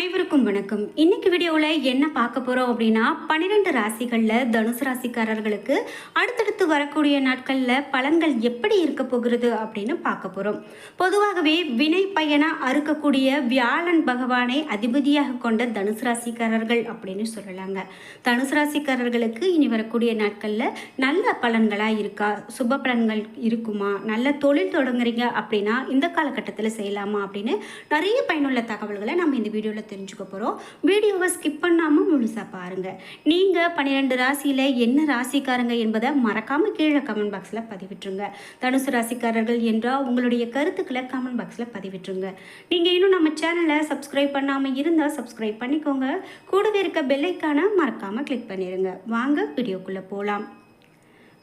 அனைவருக்கும் வணக்கம். இன்னைக்கு வீடியோவில் என்ன பார்க்க போகிறோம் அப்படின்னா பன்னிரெண்டு ராசிகளில் தனுசு ராசிக்காரர்களுக்கு அடுத்தடுத்து வரக்கூடிய நாட்களில் பலன்கள் எப்படி இருக்க போகிறது அப்படின்னு பார்க்க போகிறோம் பொதுவாகவே வினை பயனாக அறுக்கக்கூடிய வியாழன் பகவானை அதிபதியாக கொண்ட தனுசு ராசிக்காரர்கள் அப்படின்னு சொல்லலாங்க. தனுசு ராசிக்காரர்களுக்கு இனி வரக்கூடிய நாட்களில் நல்ல பலன்களாக இருக்கா? சுப பலன்கள் இருக்குமா? நல்ல தொழில் தொடங்குறீங்க அப்படின்னா இந்த காலகட்டத்தில் செய்யலாமா அப்படின்னு நிறைய பயனுள்ள தகவல்களை நம்ம இந்த வீடியோவில் தெரிஞ்சுக்க போகிறோம் வீடியோவை ஸ்கிப் பண்ணாமல் முழுசாக பாருங்கள் நீங்கள் பன்னிரெண்டு ராசியில் என்ன ராசிக்காரங்க என்பதை மறக்காமல் கீழே கமெண்ட் பாக்ஸில் பதிவிட்டுருங்க. தனுசு ராசிக்காரர்கள் என்றால் உங்களுடைய கருத்துக்களை கமெண்ட் பாக்ஸில் பதிவிட்டுருங்க. நீங்கள் இன்னும் நம்ம சேனலை சப்ஸ்கிரைப் பண்ணாமல் இருந்தால் சப்ஸ்கிரைப் பண்ணிக்கோங்க. கூடவே இருக்க பெல்லைக்கான மறக்காமல் கிளிக் பண்ணிடுங்க வாங்க வீடியோக்குள்ளே போகலாம்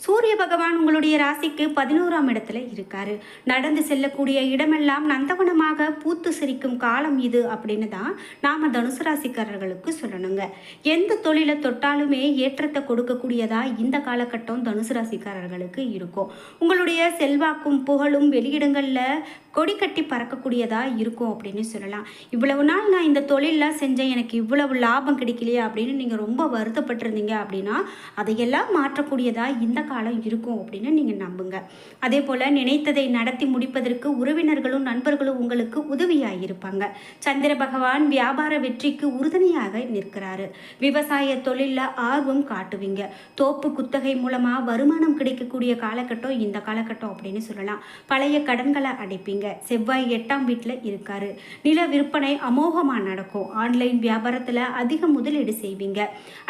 சூரிய பகவான் உங்களுடைய ராசிக்கு பதினோராம் இடத்துல இருக்காரு. நடந்து செல்லக்கூடிய இடமெல்லாம் நந்தவனமாக பூத்து சிரிக்கும் காலம் இது அப்படின்னு தான் நாம தனுசு ராசிக்காரர்களுக்கு சொல்லணுங்க. எந்த தொழிலை தொட்டாலுமே ஏற்றத்தை கொடுக்கக்கூடியதா இந்த காலகட்டம் தனுசு ராசிக்காரர்களுக்கு இருக்கும். உங்களுடைய செல்வாக்கும் புகழும் வெளியிடங்களில் கொடி கட்டி பறக்கக்கூடியதா இருக்கும் அப்படின்னு சொல்லலாம். இவ்வளவு நாள் நான் இந்த தொழிலெலாம் செஞ்சேன் எனக்கு இவ்வளவு லாபம் கிடைக்கலையே அப்படின்னு நீங்கள் ரொம்ப வருத்தப்பட்டிருந்தீங்க அப்படின்னா அதையெல்லாம் மாற்றக்கூடியதா இந்த காலம் இருக்கும் அப்படின்னு நீங்கள் நம்புங்க. அதே போல் நினைத்ததை நடத்தி முடிப்பதற்கு உறவினர்களும் நண்பர்களும் உங்களுக்கு உதவியாக இருப்பாங்க. சந்திர பகவான் வியாபார வெற்றிக்கு உறுதுணையாக நிற்கிறாரு. விவசாய தொழிலில் ஆர்வம் காட்டுவீங்க. தோப்பு குத்தகை மூலமாக வருமானம் கிடைக்கக்கூடிய காலகட்டம் இந்த காலகட்டம் அப்படின்னு சொல்லலாம். பழைய கடன்களை அடைப்பீங்க. செவ்வாய் எட்டாம் வீட்டில் இருக்காரு. நில விற்பனை அமோகமாக நடக்கும். ஆன்லைன் வியாபாரத்தில் அதிக முதலீடு செய்வீங்க.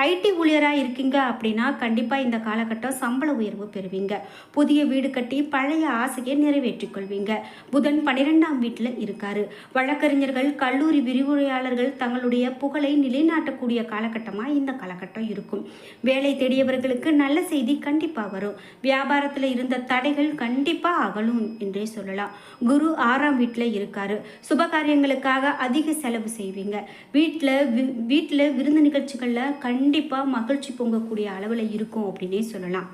ஐடி ஊழியராக இருக்கீங்க அப்படின்னா கண்டிப்பாக இந்த காலகட்டம் சம்பள உயர்வு பெறுவீங்க. புதிய வீடு கட்டி பழைய ஆசையை நிறைவேற்றிக் கொள்வீங்க புதன் பன்னிரெண்டாம் வீட்டில் இருக்காரு. வழக்கறிஞர்கள் கல்லூரி விரிவுரையாளர்கள் தங்களுடைய புகழை நிலைநாட்டக்கூடிய காலகட்டமாக இந்த காலகட்டம் இருக்கும். வேலை தேடியவர்களுக்கு நல்ல செய்தி கண்டிப்பாக வரும். வியாபாரத்தில் இருந்த தடைகள் கண்டிப்பாக அகலும் என்றே சொல்லலாம். குரு ஆறாம் வீட்டில் இருக்காரு. சுப காரியங்களுக்காக அதிக செலவு செய்வீங்க. வீட்டில் வீட்டில் விருந்து நிகழ்ச்சிகளில் கண்டிப்பாக மகிழ்ச்சி பொங்கக்கூடிய அளவில் இருக்கும் அப்படின்னே சொல்லலாம்.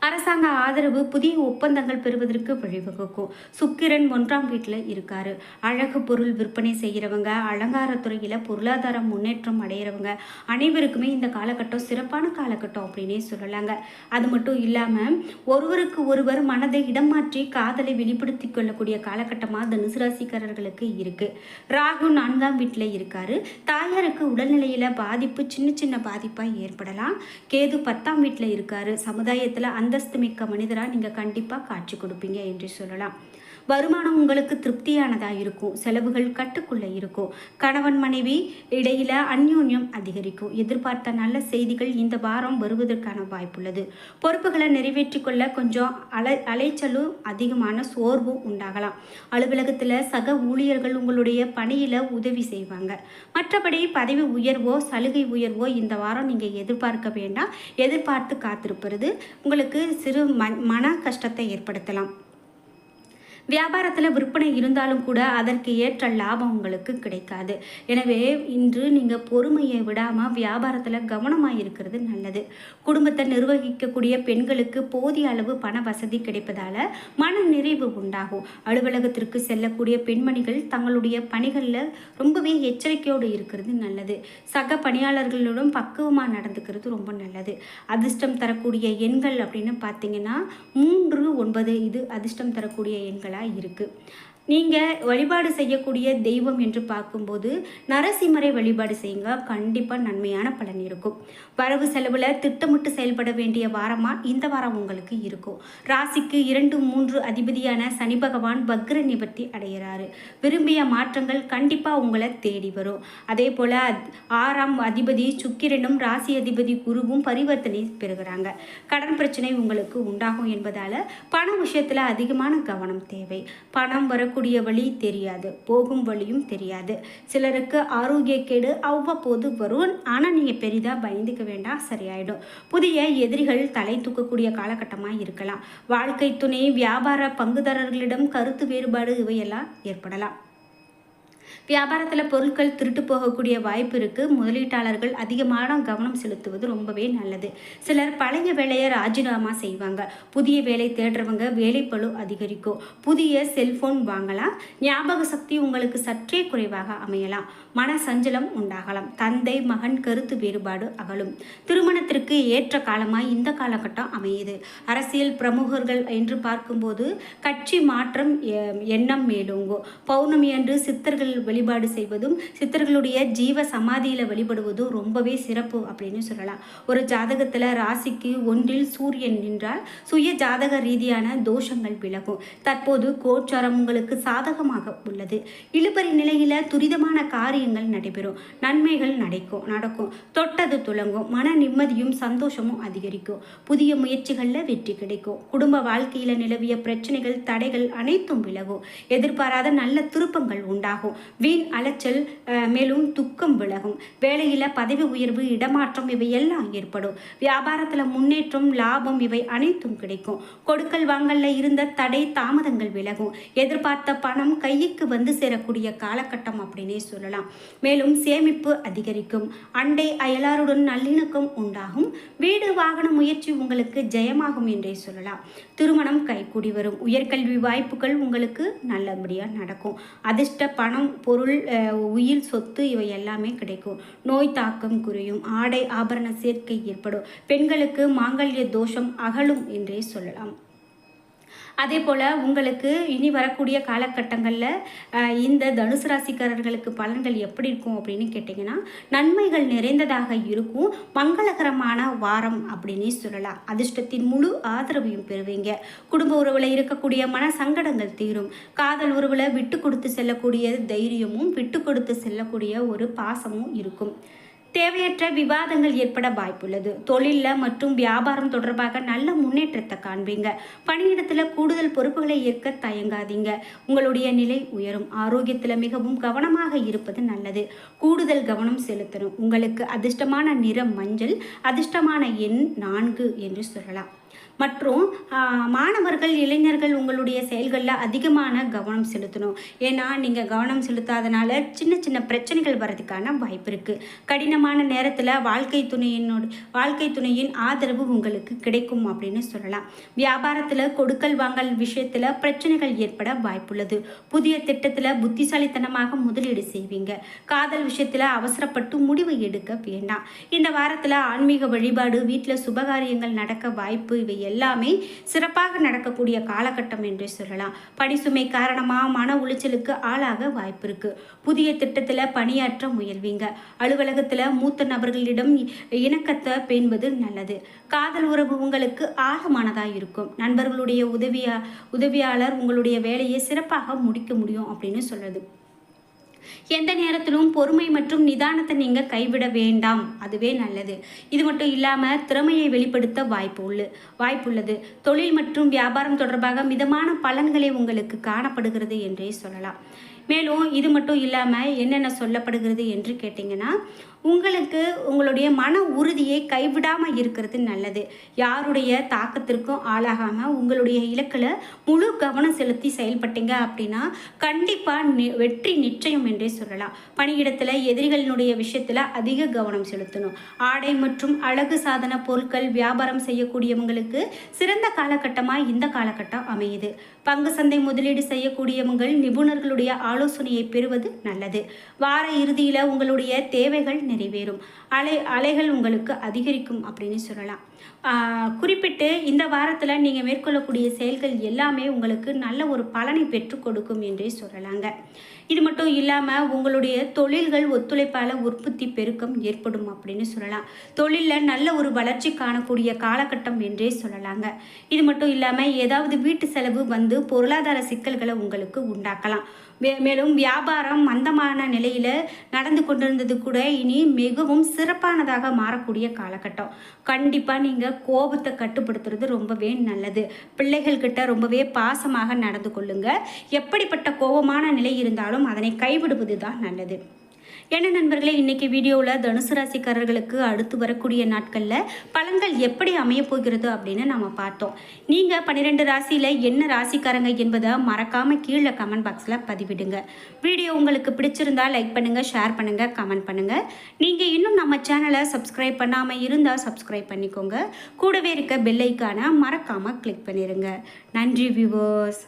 அரசாங்க ஆதரவு புதிய ஒப்பந்தங்கள் பெறுவதற்கு வழிவகுக்கும். சுக்கிரன் ஒன்றாம் வீட்டில் இருக்காரு. அழகு பொருள் விற்பனை செய்கிறவங்க அலங்காரத்துறையில் பொருளாதார முன்னேற்றம் அடைகிறவங்க அனைவருக்குமே இந்த காலகட்டம் சிறப்பான காலகட்டம் அப்படின்னே சொல்லலாங்க. அது மட்டும் இல்லாமல் ஒருவருக்கு ஒருவர் மனதை இடம் மாற்றி காதலை வெளிப்படுத்தி கொள்ளக்கூடிய காலகட்டமாக தனுசு ராசிக்காரர்களுக்கு இருக்கு. ராகு நான்காம் வீட்டில் இருக்காரு. தாயாருக்கு உடல்நிலையில் பாதிப்பு சின்ன சின்ன பாதிப்பாக ஏற்படலாம். கேது பத்தாம் வீட்டில் இருக்காரு. சமுதாயத்தில் அந்த அந்தஸ்து மிக்க மனிதராக நீங்கள் கண்டிப்பாக காட்சி கொடுப்பீங்க என்று சொல்லலாம். வருமானம் உங்களுக்கு திருப்தியானதாக இருக்கும். செலவுகள் கட்டுக்குள்ளே இருக்கும். கணவன் மனைவி இடையில அந்யோன்யம் அதிகரிக்கும். எதிர்பார்த்த நல்ல செய்திகள் இந்த வாரம் வருவதற்கான வாய்ப்புள்ளது. பொறுப்புகளை நிறைவேற்றி கொள்ள கொஞ்சம் அலை அலைச்சலும் அதிகமான சோர்வும் உண்டாகலாம். அலுவலகத்தில் சக ஊழியர்கள் உங்களுடைய பணியில் உதவி செய்வாங்க. மற்றபடி பதவி உயர்வோ சலுகை உயர்வோ இந்த வாரம் நீங்கள் எதிர்பார்க்க வேண்டாம். எதிர்பார்த்து காத்திருப்பது உங்களுக்கு சிறு மன கஷ்டத்தை ஏற்படுத்தலாம். வியாபாரத்தில் விற்பனை இருந்தாலும் கூட அதற்கு ஏற்ற லாபம் உங்களுக்கு கிடைக்காது. எனவே இன்று நீங்கள் பொறுமையை விடாமல் வியாபாரத்தில் கவனமாக இருக்கிறது நல்லது. குடும்பத்தை நிர்வகிக்கக்கூடிய பெண்களுக்கு போதிய அளவு பண வசதி கிடைப்பதால் மன நிறைவு உண்டாகும். அலுவலகத்திற்கு செல்லக்கூடிய பெண்மணிகள் தங்களுடைய பணிகளில் ரொம்பவே எச்சரிக்கையோடு இருக்கிறது நல்லது. சக பணியாளர்களுடன் பக்குவமாக நடந்துக்கிறது ரொம்ப நல்லது. அதிர்ஷ்டம் தரக்கூடிய எண்கள் அப்படின்னு பார்த்தீங்கன்னா மூன்று ஒன்பது இது அதிர்ஷ்டம் தரக்கூடிய எண்கள்? எண்களாக இருக்குது நீங்கள் வழிபாடு செய்யக்கூடிய தெய்வம் என்று பார்க்கும்போது நரசிம்மரை வழிபாடு செய்யுங்க. கண்டிப்பாக நன்மையான பலன் இருக்கும். வரவு செலவில் திட்டமிட்டு செயல்பட வேண்டிய வாரமாக இந்த வாரம் உங்களுக்கு இருக்கும். ராசிக்கு இரண்டு மூன்று அதிபதியான சனி பகவான் வக்ர நிவர்த்தி அடைகிறாரு விரும்பிய மாற்றங்கள் கண்டிப்பாக உங்களை தேடி வரும். அதே போல் ஆறாம் அதிபதி சுக்கிரனும் ராசி அதிபதி குருவும் பரிவர்த்தனை பெறுகிறாங்க. கடன் பிரச்சனை உங்களுக்கு உண்டாகும் என்பதால் பண விஷயத்தில் அதிகமான கவனம் தேவை. பணம் வர வரக்கூடிய வழி தெரியாது போகும் வழியும் தெரியாது. சிலருக்கு ஆரோக்கியக்கேடு அவ்வப்போது வரும். ஆனால் நீங்கள் பெரிதாக பயந்துக்க வேண்டாம் சரியாயிடும். புதிய எதிரிகள் தலை தூக்கக்கூடிய காலகட்டமாக இருக்கலாம். வாழ்க்கை துணை வியாபார பங்குதாரர்களிடம் கருத்து வேறுபாடு இவையெல்லாம் ஏற்படலாம். வியாபாரத்தில் பொருட்கள் திருட்டு போகக்கூடிய வாய்ப்பு இருக்குது முதலீட்டாளர்கள் அதிகமான கவனம் செலுத்துவது ரொம்பவே நல்லது. சிலர் பழைய வேலையை ராஜினாமா செய்வாங்க. புதிய வேலை தேடுறவங்க வேலைப்பழு அதிகரிக்கும். புதிய செல்போன் வாங்கலாம். ஞாபக சக்தி உங்களுக்கு சற்றே குறைவாக அமையலாம். மன சஞ்சலம் உண்டாகலாம். தந்தை மகன் கருத்து வேறுபாடு அகலும். திருமணத்திற்கு ஏற்ற காலமாய் இந்த காலகட்டம் அமையுது. அரசியல் பிரமுகர்கள் என்று பார்க்கும்போது கட்சி மாற்றம் எண்ணம் மேலோங்கும். பௌர்ணமி அன்று சித்தர்கள் வழிபாடு செய்வதும் சித்தர்களுடைய ஜீவ சமாதியில் வழிபடுவதும் ரொம்பவே சிறப்பு அப்படின்னு சொல்லலாம். ஒரு ஜாதகத்தில் ராசிக்கு ஒன்றில் சூரியன் நின்றால் சுய ஜாதக ரீதியான தோஷங்கள் விலகும். தற்போது கோச்சாரம் உங்களுக்கு சாதகமாக உள்ளது. இழுபறி நிலையில் துரிதமான காரியங்கள் நடைபெறும். நன்மைகள் நடக்கும் நடக்கும். தொட்டது துலங்கும் மன நிம்மதியும் சந்தோஷமும் அதிகரிக்கும். புதிய முயற்சிகளில் வெற்றி கிடைக்கும். குடும்ப வாழ்க்கையில் நிலவிய பிரச்சனைகள் தடைகள் அனைத்தும் விலகும். எதிர்பாராத நல்ல திருப்பங்கள் உண்டாகும். வீண் அலைச்சல் மேலும் துக்கம் விலகும். வேலையில் பதவி உயர்வு இடமாற்றம் இவை எல்லாம் ஏற்படும். வியாபாரத்தில் முன்னேற்றம் லாபம் இவை அனைத்தும் கிடைக்கும். கொடுக்கல் வாங்கல்ல இருந்த தடை தாமதங்கள் விலகும். எதிர்பார்த்த பணம் கைக்கு வந்து சேரக்கூடிய காலகட்டம் அப்படின்னே சொல்லலாம். மேலும் சேமிப்பு அதிகரிக்கும். அண்டை அயலாருடன் நல்லிணக்கம் உண்டாகும். வீடு வாகன முயற்சி உங்களுக்கு ஜெயமாகும் என்றே சொல்லலாம். திருமணம் கைகூடி வரும். உயர்கல்வி வாய்ப்புகள் உங்களுக்கு நல்லபடியாக நடக்கும். அதிர்ஷ்ட பணம் பொருள் உயிர் சொத்து இவை எல்லாமே கிடைக்கும். நோய் தாக்கம் குறையும். ஆடை ஆபரண சேர்க்கை ஏற்படும். பெண்களுக்கு மாங்கல்ய தோஷம் அகலும் என்றே சொல்லலாம். அதே போல் உங்களுக்கு இனி வரக்கூடிய காலகட்டங்களில் இந்த தனுசு ராசிக்காரர்களுக்கு பலன்கள் எப்படி இருக்கும் அப்படின்னு கேட்டிங்கன்னா நன்மைகள் நிறைந்ததாக இருக்கும். மங்களகரமான வாரம் அப்படின்னு சொல்லலாம். அதிர்ஷ்டத்தின் முழு ஆதரவையும் பெறுவீங்க. குடும்ப உறவில் இருக்கக்கூடிய மன சங்கடங்கள் தீரும். காதல் உறவில் விட்டு கொடுத்து செல்லக்கூடிய தைரியமும் விட்டு கொடுத்து செல்லக்கூடிய ஒரு பாசமும் இருக்கும். தேவையற்ற விவாதங்கள் ஏற்பட வாய்ப்புள்ளது. தொழிலில் மற்றும் வியாபாரம் தொடர்பாக நல்ல முன்னேற்றத்தை காண்பீங்க. பணியிடத்தில் கூடுதல் பொறுப்புகளை ஏற்க தயங்காதீங்க. உங்களுடைய நிலை உயரும். ஆரோக்கியத்தில் மிகவும் கவனமாக இருப்பது நல்லது. கூடுதல் கவனம் செலுத்தணும். உங்களுக்கு அதிர்ஷ்டமான நிறம் மஞ்சள் அதிர்ஷ்டமான எண் நான்கு என்று சொல்லலாம். மற்றும் மாணவர்கள் இளைஞர்கள் உங்களுடைய செயல்களில் அதிகமான கவனம் செலுத்தணும். ஏன்னா நீங்கள் கவனம் செலுத்தாதனால சின்ன சின்ன பிரச்சனைகள் வர்றதுக்கான வாய்ப்பு இருக்குது கடினமான நேரத்தில் வாழ்க்கை துணையினோட வாழ்க்கை துணையின் ஆதரவு உங்களுக்கு கிடைக்கும் அப்படின்னு சொல்லலாம். வியாபாரத்தில் கொடுக்கல் வாங்கல் விஷயத்தில் பிரச்சனைகள் ஏற்பட வாய்ப்புள்ளது. புதிய திட்டத்தில் புத்திசாலித்தனமாக முதலீடு செய்வீங்க. காதல் விஷயத்தில் அவசரப்பட்டு முடிவு எடுக்க வேண்டாம். இந்த வாரத்தில் ஆன்மீக வழிபாடு வீட்டில் சுபகாரியங்கள் நடக்க வாய்ப்பு இவை எல்லாமே சிறப்பாக நடக்கக்கூடிய காலகட்டம் என்று சொல்லலாம். பணிசுமை காரணமாக மன உளைச்சலுக்கு ஆளாக வாய்ப்பு இருக்கு. புதிய திட்டத்தில் பணியாற்ற முயல்வீங்க. அலுவலகத்தில் மூத்த நபர்களிடம் இணக்கத்தை பேணுவது நல்லது. காதல் உறவு உங்களுக்கு ஆழமானதாக இருக்கும். நண்பர்களுடைய உதவியா உதவியாளர் உங்களுடைய வேலையை சிறப்பாக முடிக்க முடியும் அப்படின்னு சொல்றது. எந்த நேரத்திலும் பொறுமை மற்றும் நிதானத்தை நீங்கள் கைவிட வேண்டாம். அதுவே நல்லது. இது மட்டும் இல்லாமல் திறமையை வெளிப்படுத்த வாய்ப்பு உள்ள வாய்ப்புள்ளது தொழில் மற்றும் வியாபாரம் தொடர்பாக மிதமான பலன்களை உங்களுக்கு காணப்படுகிறது என்றே சொல்லலாம். மேலும் இது மட்டும் இல்லாமல் என்னென்ன சொல்லப்படுகிறது என்று கேட்டிங்கன்னா உங்களுக்கு உங்களுடைய மன உறுதியை கைவிடாமல் இருக்கிறது நல்லது. யாருடைய தாக்கத்திற்கும் ஆளாகாமல் உங்களுடைய இலக்கில் முழு கவனம் செலுத்தி செயல்பட்டீங்க அப்படின்னா கண்டிப்பாக நி வெற்றி நிச்சயம் என்றே சொல்லலாம். பணியிடத்தில் எதிரிகளினுடைய விஷயத்தில் அதிக கவனம் செலுத்தணும். ஆடை மற்றும் அழகு சாதன பொருட்கள் வியாபாரம் செய்யக்கூடியவங்களுக்கு சிறந்த காலகட்டமாக இந்த காலகட்டம் அமையுது. பங்கு சந்தை முதலீடு செய்யக்கூடியவங்கள் நிபுணர்களுடைய ஆலோசனையை பெறுவது நல்லது. வார இறுதியில் உங்களுடைய தேவைகள் நிறைவேறும். அலை அலைகள் உங்களுக்கு அதிகரிக்கும் அப்படின்னு சொல்லலாம். குறிப்பிட்டு இந்த வாரத்தில் நீங்கள் மேற்கொள்ளக்கூடிய செயல்கள் எல்லாமே உங்களுக்கு நல்ல ஒரு பலனை பெற்றுக் கொடுக்கும் என்றே சொல்லலாங்க. இது மட்டும் இல்லாமல் உங்களுடைய தொழில்கள் ஒத்துழைப்பால் உற்பத்தி பெருக்கம் ஏற்படும் அப்படின்னு சொல்லலாம். தொழிலில் நல்ல ஒரு வளர்ச்சி காணக்கூடிய காலகட்டம் என்றே சொல்லலாங்க. இது மட்டும் இல்லாமல் ஏதாவது வீட்டு செலவு வந்து பொருளாதார சிக்கல்களை உங்களுக்கு உண்டாக்கலாம். மேலும் வியாபாரம் மந்தமான நிலையில் நடந்து கொண்டிருந்தது கூட இனி மிகவும் சிறப்பானதாக மாறக்கூடிய காலகட்டம். கண்டிப்பாக நீங்கள் கோபத்தை கட்டுப்படுத்துறது ரொம்பவே நல்லது. பிள்ளைகள்கிட்ட ரொம்பவே பாசமாக நடந்து கொள்ளுங்க. எப்படிப்பட்ட கோபமான நிலை இருந்தாலும் அதனை கைவிடுவது தான் நல்லது. என்ன நண்பர்களே இன்றைக்கி வீடியோவில் தனுசு ராசிக்காரர்களுக்கு அடுத்து வரக்கூடிய நாட்களில் பலன்கள் எப்படி அமைய போகிறது அப்படின்னு நம்ம பார்த்தோம். நீங்கள் பன்னிரெண்டு ராசியில் என்ன ராசிக்காரங்க என்பதை மறக்காமல் கீழே கமெண்ட் பாக்ஸில் பதிவிடுங்க. வீடியோ உங்களுக்கு பிடிச்சிருந்தால் லைக் பண்ணுங்கள் ஷேர் பண்ணுங்கள் கமெண்ட் பண்ணுங்கள் நீங்கள் இன்னும் நம்ம சேனலை சப்ஸ்கிரைப் பண்ணாமல் இருந்தால் சப்ஸ்கிரைப் பண்ணிக்கோங்க. கூடவே இருக்க பெல்லைக்கான மறக்காமல் கிளிக் பண்ணிடுங்க நன்றி வியூவர்ஸ்